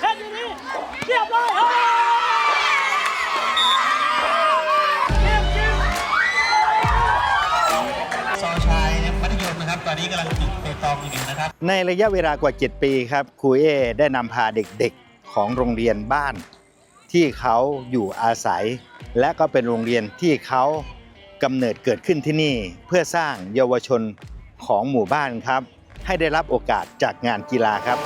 แค่นี้เรียบร้อยเนี่ยมจริงซอยชายมัธยมนะครับ ตอนนี้กำลังติดเปตองอยู่นะครับ ในระยะเวลากว่า 7 ปีครับครูเอได้นำพาเด็กๆของโรงเรียนบ้าน ที่เขาอยู่อาศัย และก็เป็นโรงเรียนที่เขากำเนิดเกิดขึ้นที่นี่เพื่อสร้างเยาวชนของหมู่บ้านครับ ให้ได้รับโอกาสจากงานกีฬาครับ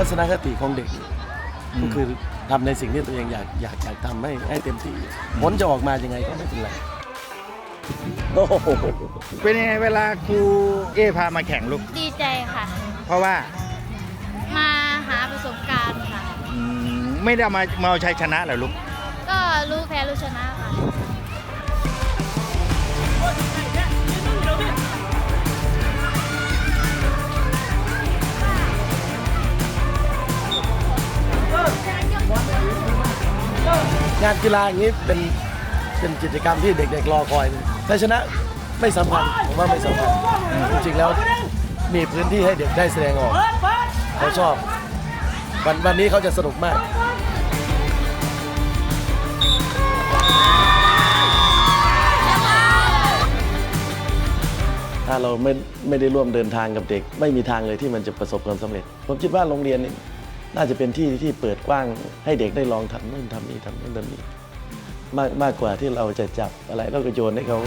ทัศนคติของเด็กก็คือทำในสิ่งที่ตัวเองอยากอยากอยากทำให้ให้เต็มที่ผลจะออกมายังไงก็ไม่เป็นไรโอ้โหเป็นยังไงเวลาครูเอพามาแข่งลูกดีใจค่ะ เพราะว่ามาหาประสบการณ์ค่ะอืมไม่ได้เอามามาเอาชัยชนะเหรอลูก ก็รู้แพ้รู้ชนะค่ะ งานกีฬาอย่างนี้เป็นเป็นกิจกรรมที่เด็กๆรอคอยแต่ชนะไม่สำคัญผมว่าไม่สำคัญจริงๆแล้วมีพื้นที่ให้เด็กได้แสดงออกเขาชอบวันวันนี้เขาจะสนุกมากถ้าเราไม่ไม่ได้ร่วมเดินทางกับเด็ก ไม่มีทางเลยที่มันจะประสบความสำเร็จ ผมคิดว่าโรงเรียนนี่ น่าจะเป็นที่ที่เปิดกว้างให้เด็กได้ลองทำนู่นทำนี่ทำนู่นทำนี่มากมากกว่าที่เราจะจับอะไรแล้วก็โยนให้เขา